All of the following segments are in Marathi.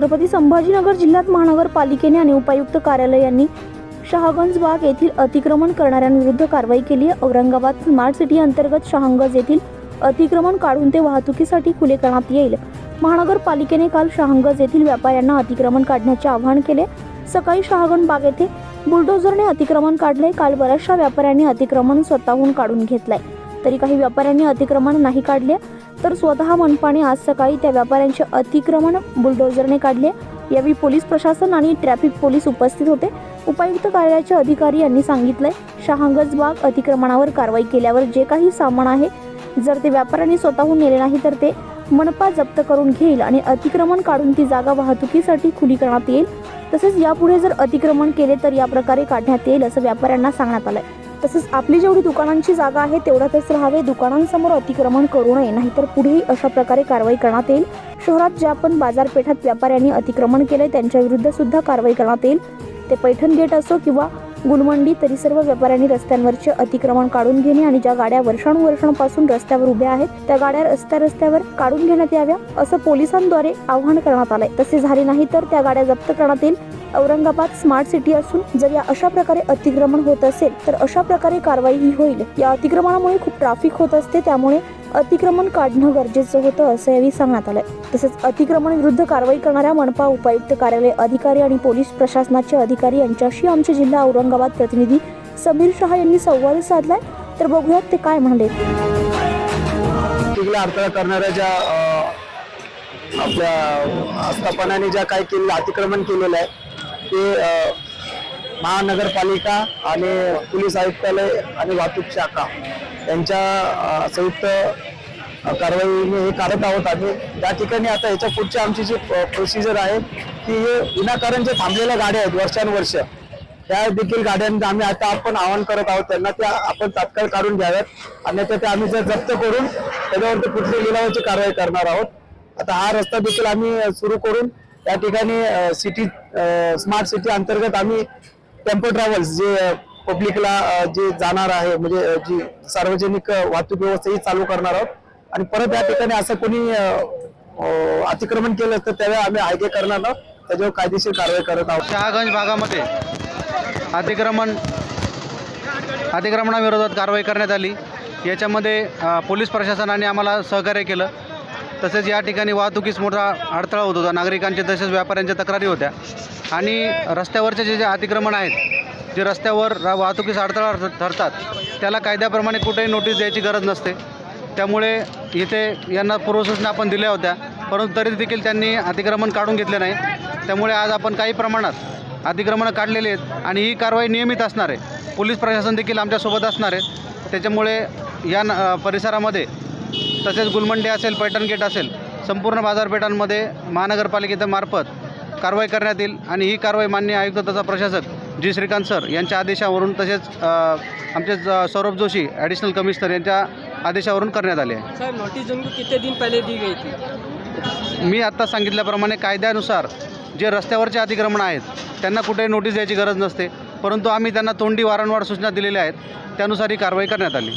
छत्रपती संभाजीनगर जिल्ह्यात महानगरपालिकेने आणि उपायुक्त कार्यालयांनी शहागंज बाग येथील अतिक्रमण करणाऱ्यांविरुद्ध कारवाई केली. आहे औरंगाबाद स्मार्ट सिटी अंतर्गत शहागंज येथील अतिक्रमण काढून ते वाहतुकीसाठी खुले करण्यात येईल. महानगरपालिकेने काल शहागंज येथील व्यापाऱ्यांना अतिक्रमण काढण्याचे आवाहन केले. सकाळी शहागंज बाग येथे बुलडोझरने अतिक्रमण काढले. काल बऱ्याचशा व्यापाऱ्यांनी अतिक्रमण स्वतःहून काढून घेतलंय. तरी काही व्यापाऱ्यांनी अतिक्रमण नाही काढले. तर स्वतः मनपाने आज सकाळी त्या व्यापाऱ्यांचे अतिक्रमण बुलडोझरने काढले. यावेळी पोलीस प्रशासन आणि ट्रॅफिक पोलीस उपस्थित होते. उपायुक्त कार्यालयाचे अधिकारी यांनी सांगितलंय शहांगज बाग अतिक्रमणावर कारवाई केल्यावर जे काही सामान आहे जर ते व्यापाऱ्यांनी स्वतःहून नेले नाही तर ते मनपा जप्त करून घेईल आणि अतिक्रमण काढून ती जागा वाहतुकीसाठी खुली करण्यात येईल. तसेच यापुढे जर अतिक्रमण केले तर या प्रकारे काढण्यात येईल असं व्यापाऱ्यांना सांगण्यात आलंय. तसेच आपली जेवढी दुकानांची जागा आहे तेवढ्यातच राहावे. दुकानांसमोर अतिक्रमण करू नये नाहीतर पुढेही अशा प्रकारे कारवाई करण्यात येईल. शहरात ज्या पण बाजारपेठात व्यापाऱ्यांनी अतिक्रमण केले त्यांच्या विरुद्ध सुद्धा कारवाई करण्यात येईल. ते पैठण गेट असो किंवा गुलमंडी तरी सर्व व्यापाऱ्यांनी रस्त्यांवरचे अतिक्रमण काढून घेणे आणि ज्या गाड्या वर्षानुवर्षांपासून रस्त्यावर उभ्या आहेत त्या गाड्या रस्त्या रस्त्यावर काढून घेण्यात याव्या असं पोलिसांद्वारे आवाहन करण्यात आलंय. तसे झाले नाही तर त्या गाड्या जप्त करण्यात येईल औरंगाबाद स्मार्ट सिटी असून जर या अशा प्रकारे अतिक्रमण होत असेल तर अशा प्रकारे कारवाई ही होईल. या अतिक्रमणामुळे खूप ट्रॅफिक होत असते त्यामुळे अतिक्रमण काढणं गरजेचं होतं असं यावेळी सांगण्यात आलंय. तसेच अतिक्रमण विरुद्ध कारवाई करणाऱ्या मनपा उपायुक्त कार्यालय अधिकारी आणि पोलीस प्रशासनाचे अधिकारी यांच्याशी आमचे जिल्हा औरंगाबाद प्रतिनिधी समीर शहा यांनी संवाद साधलाय. तर बघूयात ते काय म्हणाले. अडथळा करणाऱ्या ज्या आपल्या आस्थापनाने ज्या काही केलेलं अतिक्रमण केलेलं आहे ते महानगरपालिका आणि पोलीस आयुक्तालय आणि वाहतूक शाखा यांच्या संयुक्त कारवाईने हे करत आहोत आम्ही. त्या ठिकाणी आता याच्या पुढची आमची जी प्रोसिजर आहे की हे विनाकारण जे थांबलेल्या गाड्या आहेत वर्षानुवर्ष त्या देखील गाड्यांना आम्ही आता आपण आवाहन करत आहोत. त्यांना त्या आपण तात्काळ काढून घ्याव्यात. आणि ते आम्ही जर जप्त करून त्याच्यावरती कुठली लिलावाची कारवाई करणार आहोत. आता हा रस्ता देखील आम्ही सुरू करून त्या ठिकाणी सिटी स्मार्ट सिटी अंतर्गत आम्ही टेम्पो ट्रॅव्हल्स जे पब्लिकला जे जाणार आहे म्हणजे जी सार्वजनिक वाहतूक व्यवस्था ही चालू करणार आहोत. आणि परत या ठिकाणी असं कोणी अतिक्रमण केलं तर त्यावेळी आम्ही आयके करणार आहोत. त्याच्यावर कायदेशीर कारवाई करत आहोत. शहागंज भागामध्ये अतिक्रमण अतिक्रमणाविरोधात कारवाई करण्यात आली. याच्यामध्ये पोलीस प्रशासनाने आम्हाला सहकार्य केलं. तसेच या ठिकाणी वाहतुकीस मोठा अडथळा होत होता. नागरिकांचे तसेच व्यापाऱ्यांच्या तक्रारी होत्या. आणि रस्त्यावरचे जे जे अतिक्रमण आहेत जे रस्त्यावर रा- वाहतुकीस अडथळा ठरतात त्याला कायद्याप्रमाणे कुठेही नोटीस द्यायची गरज नसते. त्यामुळे इथे यांना पूर्वसूचना आपण दिल्या होत्या परंतु तरी देखील त्यांनी अतिक्रमण काढून घेतले नाही. त्यामुळे आज आपण काही प्रमाणात अतिक्रमणं काढलेली आहेत आणि ही कारवाई नियमित असणार आहे. पोलीस प्रशासन देखील आमच्यासोबत असणार आहे. त्याच्यामुळे या न- परिसरामध्ये तसेच गुलमंडी असेल पैठण गेट असेल संपूर्ण बाजारपेठांमध्ये महानगरपालिकेच्या मार्फत कारवाई करण्यात येईल आणि ही कारवाई मान्य आयुक्त तथा प्रशासक जी श्रीकांत सर यांच्या आदेशावरून तसेच आमचे सौरभ जोशी ॲडिशनल कमिशनर यांच्या आदेशावरून करण्यात आले आहे. सर नोटिस उनको कितने दिन पहले दी गई थी? मी आत्ता सांगितल्याप्रमाणे कायद्यानुसार जे रस्त्यावरचे अतिक्रमण आहेत त्यांना कुठेही नोटीस द्यायची गरज नसते. परंतु आम्ही त्यांना तोंडी वारंवार सूचना दिलेल्या आहेत त्यानुसार ही कारवाई करण्यात आली.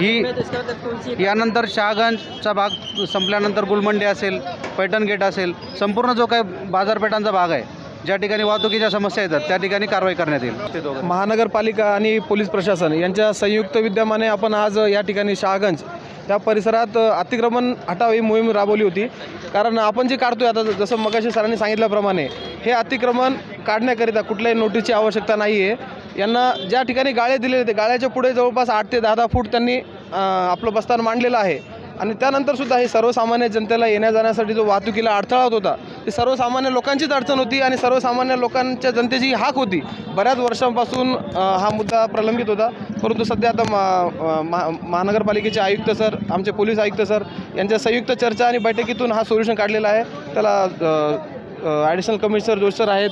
ही- यानंतर शहागंजचा भाग संपल्यानंतर गुलमंडी असेल पैठण गेट असेल संपूर्ण जो काही बाजारपेठांचा भाग आहे ज्या ठिकाणी वाहतुकीच्या समस्या येतात त्या ठिकाणी कारवाई करण्यात येईल. महानगरपालिका आणि पोलीस प्रशासन यांच्या संयुक्त विद्यमाने आपण आज या ठिकाणी शहागंज त्या परिसरात अतिक्रमण हटाव ही मोहीम राबवली होती. कारण आपण जे काढतोय आता जसं मगाशी सरांनी सांगितल्याप्रमाणे हे अतिक्रमण काढण्याकरिता कुठल्याही नोटीसची आवश्यकता नाही आहे यांना ज्या ठिकाणी गाळे दिलेले ते गाळ्याच्या पुढे जवळपास आठ ते दहा दहा फूट त्यांनी आपलं बस्तान मांडलेलं आहे. आणि त्यानंतर सुद्धा हे सर्वसामान्य जनतेला येण्या जाण्यासाठी जो वाहतुकीला अडथळा होत होता ती सर्वसामान्य लोकांचीच अडचण होती आणि सर्वसामान्य लोकांच्या जनतेची हाक होती. बऱ्याच वर्षांपासून हा मुद्दा प्रलंबित होता. परंतु सध्या आता मा महा महानगरपालिकेचे आयुक्त सर आमचे पोलीस आयुक्त सर यांच्या संयुक्त चर्चा आणि बैठकीतून हा सोल्युशन काढलेला आहे. त्याला ॲडिशनल कमिशनर जोश सर आहेत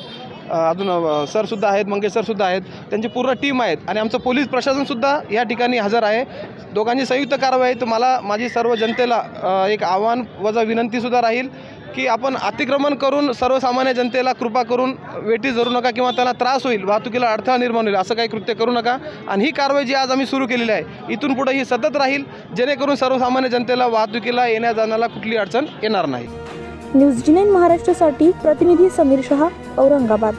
अजून सरसुद्धा आहेत मंगेश सरसुद्धा आहेत. त्यांची पूर्ण टीम आहेत. आणि आमचं पोलीस प्रशासनसुद्धा या ठिकाणी हजर आहे. दोघांची संयुक्त कारवाई तर मला माझी सर्व जनतेला एक आव्हान वजा विनंतीसुद्धा राहील. की आपण अतिक्रमण करून सर्वसामान्य जनतेला कृपा करून वेटी धरू नका किंवा त्यांना त्रास होईल वाहतुकीला अडथळा निर्माण होईल असं काही कृत्य करू नका. आणि ही कारवाई जी आज आम्ही सुरू केलेली आहे इथून पुढे ही सतत राहील जेणेकरून सर्वसामान्य जनतेला वाहतुकीला येण्या जाण्याला कुठली अडचण येणार नाही. न्यूज महाराष्ट्रासाठी प्रतिनिधी समीर शहा औरंगाबाद.